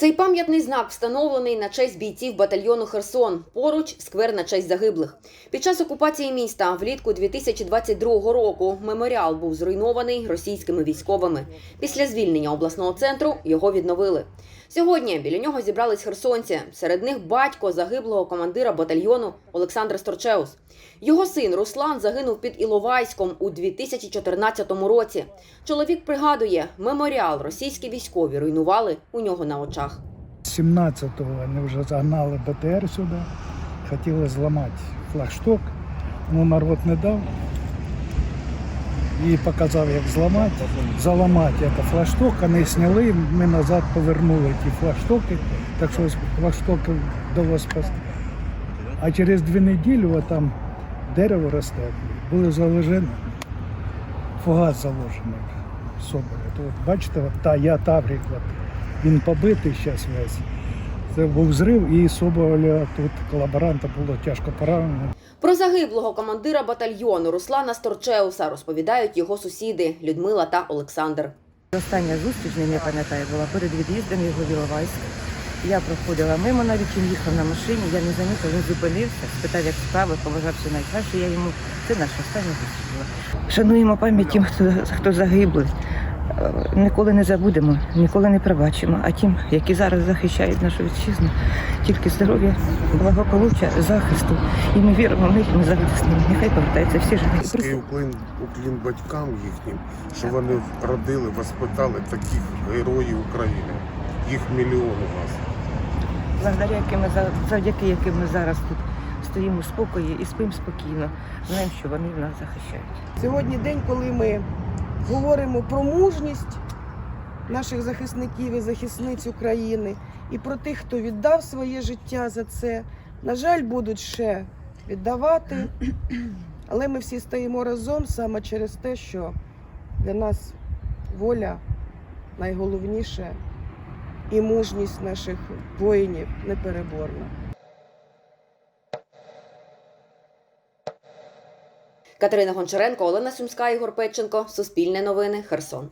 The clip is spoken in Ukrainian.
Цей пам'ятний знак встановлений на честь бійців батальйону Херсон. Поруч сквер на честь загиблих. Під час окупації міста влітку 2022 року меморіал був зруйнований російськими військовими. Після звільнення обласного центру його відновили. Сьогодні біля нього зібрались херсонці. Серед них батько загиблого командира батальйону Олександр Сторчеус. Його син Руслан загинув під Іловайськом у 2014 році. Чоловік пригадує, меморіал російські військові руйнували у нього на очах. 17-го вони вже загнали БТР сюди, хотіли зламати флагшток, ну народ не дав. І показав, як зламати, заламати це флагшток, вони зняли, ми назад повернули ті флагштоки, так що флагштоки вдалося спасти. А через дві неділі там дерево росте, були заложені, фугас заложений собою. Бачите, от та я Таврик, от, він побитий зараз весь. Це був зрив і Соболя тут колаборанта було тяжко поранено. Про загиблого командира батальйону Руслана Сторчеуса розповідають його сусіди Людмила та Олександр. Остання зустріч, я пам'ятаю, була перед від'їздом його в Іловайськ. Я проходила мимо, навіть він їхав на машині, я не замітила, він зупинився, спитав, як справи, побажав все найкраще. Я йому це наша остання зустріч була. Шануємо пам'ять тим, хто, хто загиблий. Е, Ніколи не забудемо, ніколи не пробачимо. А тим, які зараз захищають нашу вітчизну, тільки здоров'я, благополуччя, захисту. І ми віримо в них, ми завжди з ними. Нехай повертаються всі живі. Уклін, уклін батькам їхнім, що вони родили, воспитали таких героїв України. Їх мільйон у нас. благодаря яким ми за- завдяки яким ми зараз тут стоїмо в спокої і спимо спокійно, знаємо, що вони нас захищають. Сьогодні день, коли ми говоримо про мужність наших захисників і захисниць України і про тих, хто віддав своє життя за це. На жаль, будуть ще віддавати, але ми всі стоїмо разом саме через те, що для нас воля найголовніше і мужність наших воїнів непереборна. Катерина Гончаренко, Олена Сумська, Ігор Петченко. Суспільне новини. Херсон.